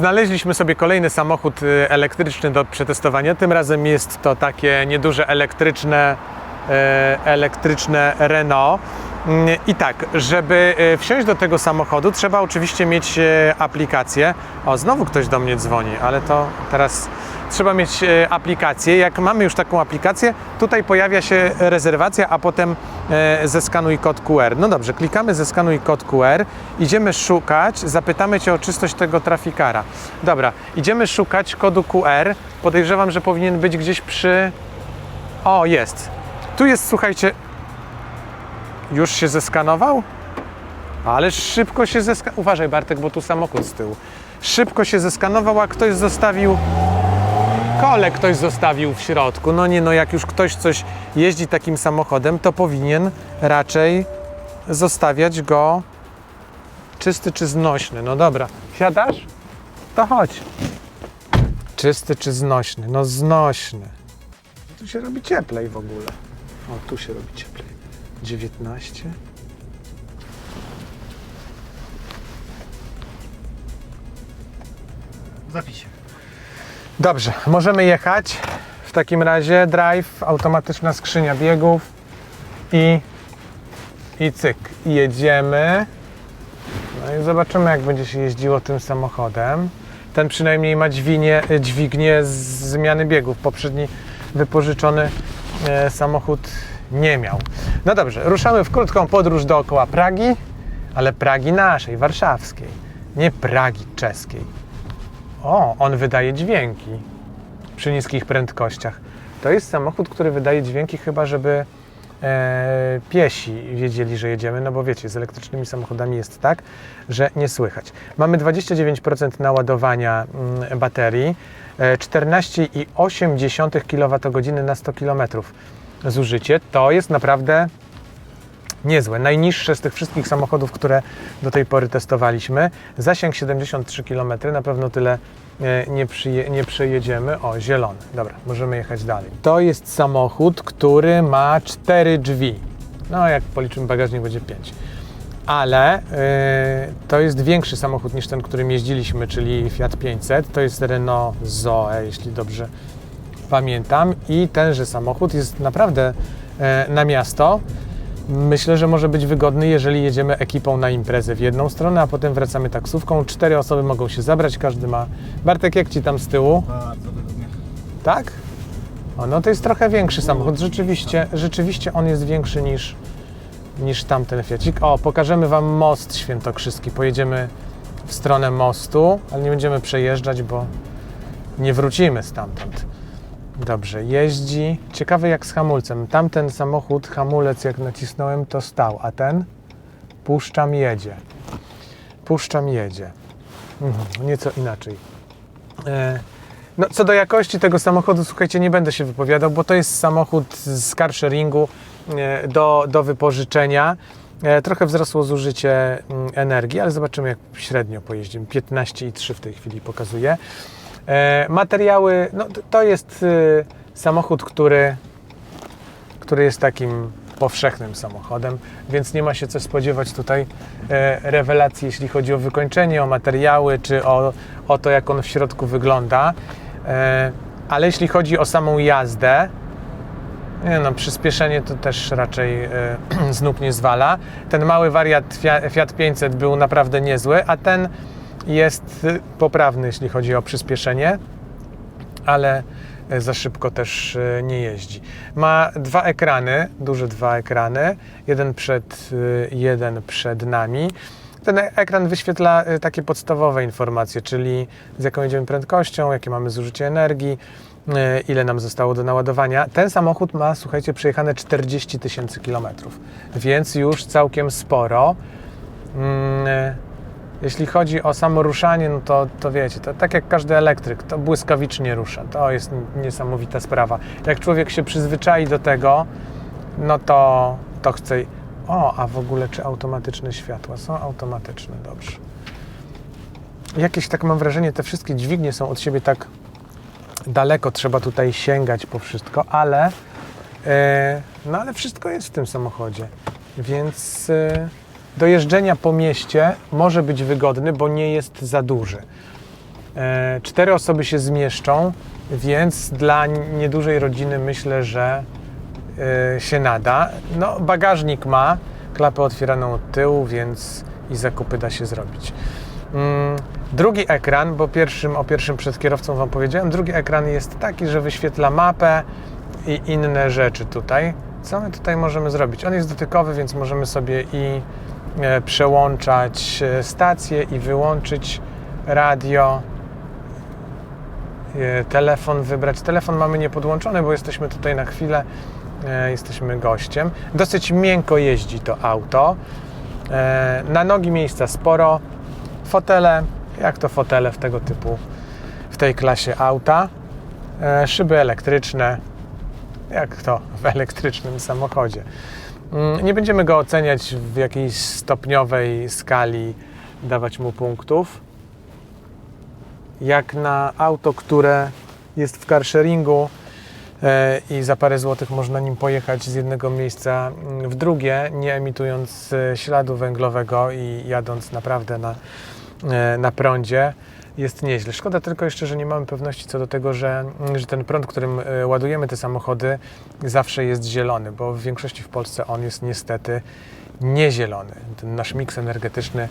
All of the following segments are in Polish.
Znaleźliśmy sobie kolejny samochód y, elektryczny do przetestowania. Tym razem jest to takie nieduże elektryczne, e, elektryczne Renault. Mm, I tak, żeby e, wsiąść do tego samochodu, trzeba oczywiście mieć aplikację. O, znowu ktoś do mnie dzwoni, ale to teraz trzeba mieć e, aplikację. Jak mamy już taką aplikację, tutaj pojawia się rezerwacja, a potem e, zeskanuj kod QR. No dobrze, klikamy zeskanuj kod QR, idziemy szukać, zapytamy Cię o czystość tego trafikara. Dobra, idziemy szukać kodu QR. Podejrzewam, że powinien być gdzieś przy... O, jest. Tu jest, słuchajcie... Już się zeskanował? Ale szybko się zeskanował. Uważaj Bartek, bo tu samochód z tyłu. Szybko się zeskanował, a ktoś zostawił kole ktoś zostawił w środku. No nie, no jak już ktoś coś jeździ takim samochodem, to powinien raczej zostawiać go czysty czy znośny. No dobra, siadasz? To chodź. Czysty czy znośny? No znośny. Tu się robi cieplej w ogóle. O, tu się robi cieplej. 19. W zapisie. Dobrze, możemy jechać. W takim razie drive, automatyczna skrzynia biegów i, i cyk. Jedziemy. No i zobaczymy, jak będzie się jeździło tym samochodem. Ten przynajmniej ma dźwignię, dźwignię z zmiany biegów. Poprzedni wypożyczony e, samochód nie miał. No dobrze, ruszamy w krótką podróż dookoła Pragi, ale Pragi naszej, warszawskiej, nie Pragi czeskiej. O, on wydaje dźwięki przy niskich prędkościach. To jest samochód, który wydaje dźwięki chyba, żeby e, piesi wiedzieli, że jedziemy, no bo wiecie, z elektrycznymi samochodami jest tak, że nie słychać. Mamy 29% naładowania mm, baterii, e, 14,8 kWh na 100 km zużycie. To jest naprawdę niezłe. Najniższe z tych wszystkich samochodów, które do tej pory testowaliśmy. Zasięg 73 km, na pewno tyle e, nie, przyje, nie przejedziemy. O, zielony. Dobra, możemy jechać dalej. To jest samochód, który ma cztery drzwi. No, jak policzymy bagażnik, będzie 5. Ale e, to jest większy samochód niż ten, którym jeździliśmy, czyli Fiat 500. To jest Renault Zoe, jeśli dobrze pamiętam. I tenże samochód jest naprawdę e, na miasto. Myślę, że może być wygodny, jeżeli jedziemy ekipą na imprezę w jedną stronę, a potem wracamy taksówką. Cztery osoby mogą się zabrać, każdy ma. Bartek, jak ci tam z tyłu? Bardzo wygodnie. Tak? O, no to jest trochę większy samochód. Rzeczywiście, rzeczywiście on jest większy niż, niż tamten Fiacik. O, pokażemy Wam most świętokrzyski. Pojedziemy w stronę mostu, ale nie będziemy przejeżdżać, bo nie wrócimy stamtąd. Dobrze, jeździ. Ciekawe jak z hamulcem. Tamten samochód, hamulec jak nacisnąłem, to stał, a ten puszczam, jedzie. Puszczam, jedzie. Mhm, nieco inaczej. E, no, co do jakości tego samochodu, słuchajcie, nie będę się wypowiadał, bo to jest samochód z carsharingu e, do, do wypożyczenia. E, Trochę wzrosło zużycie mm, energii, ale zobaczymy jak średnio pojeździmy. 15,3 w tej chwili pokazuje. E, Materiały, no to jest y, samochód, który, który jest takim powszechnym samochodem, więc nie ma się co spodziewać tutaj e, rewelacji, jeśli chodzi o wykończenie, o materiały, czy o, o to, jak on w środku wygląda. E, Ale jeśli chodzi o samą jazdę, nie no, przyspieszenie to też raczej z nóg nie zwala. Ten mały wariat Fia- Fiat 500 był naprawdę niezły, a ten jest poprawny, jeśli chodzi o przyspieszenie, ale e, za szybko też e, nie jeździ. Ma dwa ekrany, duże dwa ekrany, jeden przed, y, jeden przed nami. Ten e- ekran wyświetla takie podstawowe informacje, czyli z jaką jedziemy prędkością, jakie mamy zużycie energii, ile nam zostało do naładowania. Ten samochód ma, słuchajcie, przejechane 40 tysięcy kilometrów, więc już całkiem sporo. Mm, Jeśli chodzi o samo ruszanie, no to, to wiecie, to tak jak każdy elektryk, to błyskawicznie rusza. To jest niesamowita sprawa. Jak człowiek się przyzwyczai do tego, no to, to chce. O, a w ogóle czy automatyczne światła? Są automatyczne, dobrze. Jakieś tak mam wrażenie, te wszystkie dźwignie są od siebie tak daleko, trzeba tutaj sięgać po wszystko, ale e, no ale wszystko jest w tym samochodzie, więc e, do jeżdżenia po mieście może być wygodny, bo nie jest za duży. E, Cztery osoby się zmieszczą, więc dla niedużej rodziny myślę, że e, się nada. No, bagażnik ma, klapę otwieraną od tyłu, więc i zakupy da się zrobić. Mm, Drugi ekran, bo pierwszym, o pierwszym przed kierowcą Wam powiedziałem, drugi ekran jest taki, że wyświetla mapę i inne rzeczy tutaj. Co my tutaj możemy zrobić? On jest dotykowy, więc możemy sobie i przełączać e, stacje i wyłączyć radio, e, telefon wybrać. Telefon mamy niepodłączony, bo jesteśmy tutaj na chwilę, e, jesteśmy gościem. Dosyć miękko jeździ to auto. E, Na nogi miejsca sporo. Fotele, jak to fotele w tego typu, w tej klasie auta. E, Szyby elektryczne, jak to w elektrycznym samochodzie. Mm, Nie będziemy go oceniać w jakiejś stopniowej skali, dawać mu punktów. Jak na auto, które jest w carsharingu e, i za parę złotych można nim pojechać z jednego miejsca mm, w drugie, nie emitując e, śladu węglowego i jadąc naprawdę na, na prądzie, jest nieźle. Szkoda tylko jeszcze, że nie mamy pewności co do tego, że, że ten prąd, którym e, ładujemy te samochody, zawsze jest zielony, bo w większości w Polsce on jest niestety niezielony. Ten nasz miks energetyczny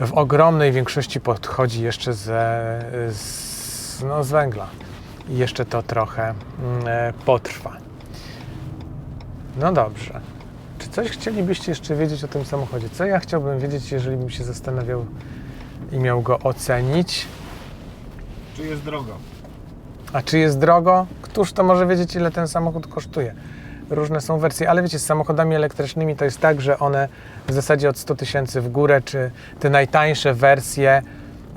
w ogromnej większości podchodzi jeszcze ze, z, no, z węgla. I jeszcze to trochę mm, e, potrwa. No dobrze. Czy coś chcielibyście jeszcze wiedzieć o tym samochodzie? Co ja chciałbym wiedzieć, jeżeli bym się zastanawiał i miał go ocenić? Czy jest drogo? A czy jest drogo? Któż to może wiedzieć, ile ten samochód kosztuje? Różne są wersje, ale wiecie, z samochodami elektrycznymi to jest tak, że one w zasadzie od 100 tysięcy w górę, czy te najtańsze wersje,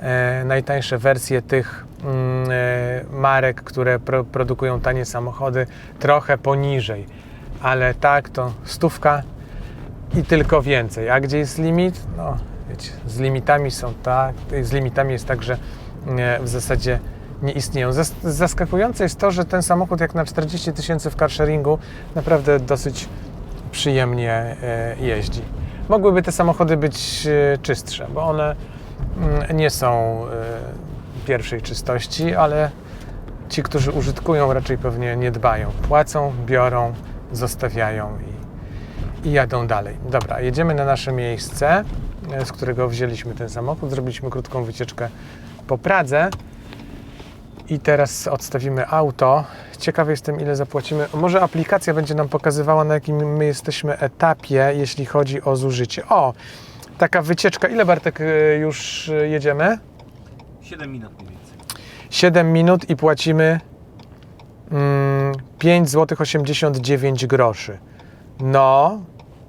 e, najtańsze wersje tych mm, e, marek, które pro, produkują tanie samochody, trochę poniżej. Ale tak, to stówka i tylko więcej. A gdzie jest limit? No, wiecie, z limitami są tak, z limitami jest tak, że e, w zasadzie nie istnieją. Zas- Zaskakujące jest to, że ten samochód jak na 40 tysięcy w carsharingu naprawdę dosyć przyjemnie e, jeździ. Mogłyby te samochody być e, czystsze, bo one mm, nie są pierwszej czystości, ale ci, którzy użytkują, raczej pewnie nie dbają. Płacą, biorą, zostawiają i, i jadą dalej. Dobra, jedziemy na nasze miejsce, z którego wzięliśmy ten samochód. Zrobiliśmy krótką wycieczkę po Pradze. I teraz odstawimy auto. Ciekawy jestem, ile zapłacimy. Może aplikacja będzie nam pokazywała, na jakim my jesteśmy etapie, jeśli chodzi o zużycie. O, taka wycieczka. Ile Bartek y, już y, jedziemy? 7 minut mniej więcej. 7 minut i płacimy mm, 5 zł 89 groszy. No,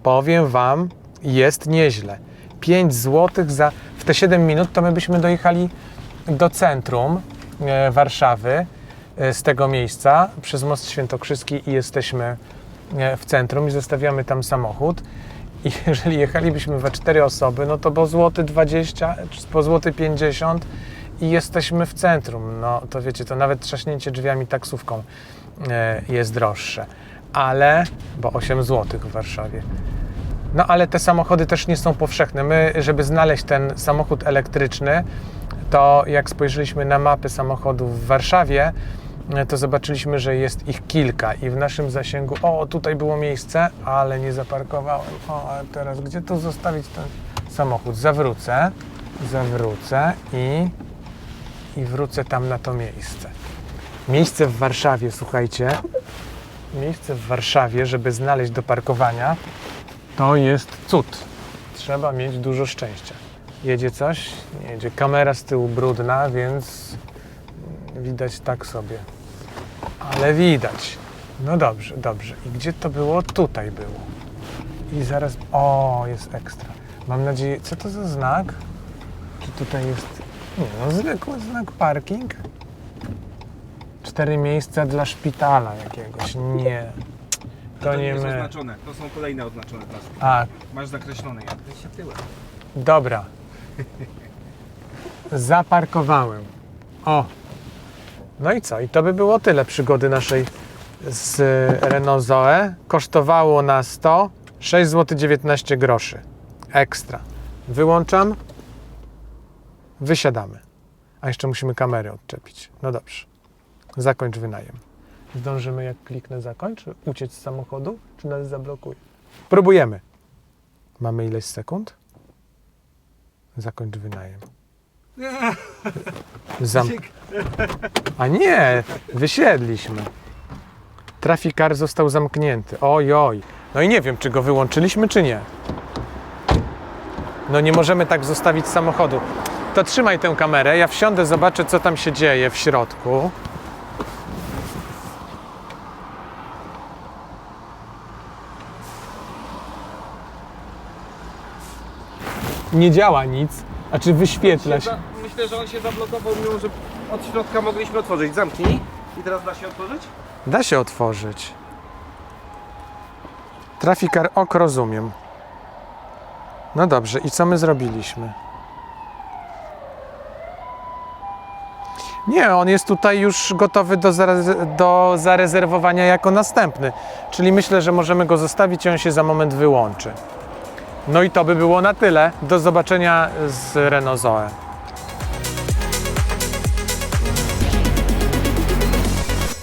powiem Wam, jest nieźle. 5 zł za w te 7 minut to my byśmy dojechali do centrum e, Warszawy e, z tego miejsca przez Most Świętokrzyski i jesteśmy e, w centrum i zostawiamy tam samochód. I jeżeli jechalibyśmy we 4 osoby, no to po złoty 20, czy po złoty 50 i jesteśmy w centrum. No to wiecie, to nawet trzaśnięcie drzwiami taksówką jest droższe. Ale, bo 8 zł w Warszawie. No ale te samochody też nie są powszechne. My, żeby znaleźć ten samochód elektryczny, to jak spojrzeliśmy na mapy samochodów w Warszawie, to zobaczyliśmy, że jest ich kilka i w naszym zasięgu, o tutaj było miejsce, ale nie zaparkowałem. O, a teraz gdzie tu zostawić ten samochód? Zawrócę, zawrócę i, i wrócę tam na to miejsce. Miejsce w Warszawie, słuchajcie, miejsce w Warszawie, żeby znaleźć do parkowania, to jest cud. Trzeba mieć dużo szczęścia. Jedzie coś? Nie jedzie. Kamera z tyłu brudna, więc widać tak sobie. Ale widać. No dobrze, dobrze. I gdzie to było? Tutaj było. I zaraz. O, jest ekstra. Mam nadzieję. Co to za znak? Czy tutaj jest. Nie, no zwykły znak parking. Cztery miejsca dla szpitala jakiegoś. Nie. To nie jest my. oznaczone. To są kolejne oznaczone taski. A, Masz zakreślone jak się tyłem. Dobra. Zaparkowałem. O. No i co? I to by było tyle przygody naszej z Renault Zoe. Kosztowało nas to 6 zł 19 groszy. Ekstra. Wyłączam. Wysiadamy. A jeszcze musimy kamery odczepić. No dobrze. Zakończ wynajem. Zdążymy jak kliknę zakończ, uciec z samochodu, czy nas zablokuje? Próbujemy. Mamy ileś sekund? Zakończ wynajem. Zam... A nie, wysiedliśmy. Trafikar został zamknięty. Oj, oj. No i nie wiem, czy go wyłączyliśmy, czy nie. No nie możemy tak zostawić samochodu. To trzymaj tę kamerę, ja wsiądę, zobaczę, co tam się dzieje w środku. Nie działa nic. A czy wyświetla się? Myślę, że on się zablokował, mimo że od środka mogliśmy otworzyć. Zamknij. I teraz da się otworzyć? Da się otworzyć. Trafikar ok, rozumiem. No dobrze, i co my zrobiliśmy? Nie, on jest tutaj już gotowy do, zarez- do zarezerwowania jako następny. Czyli myślę, że możemy go zostawić i on się za moment wyłączy. No i to by było na tyle. Do zobaczenia z Renault Zoe.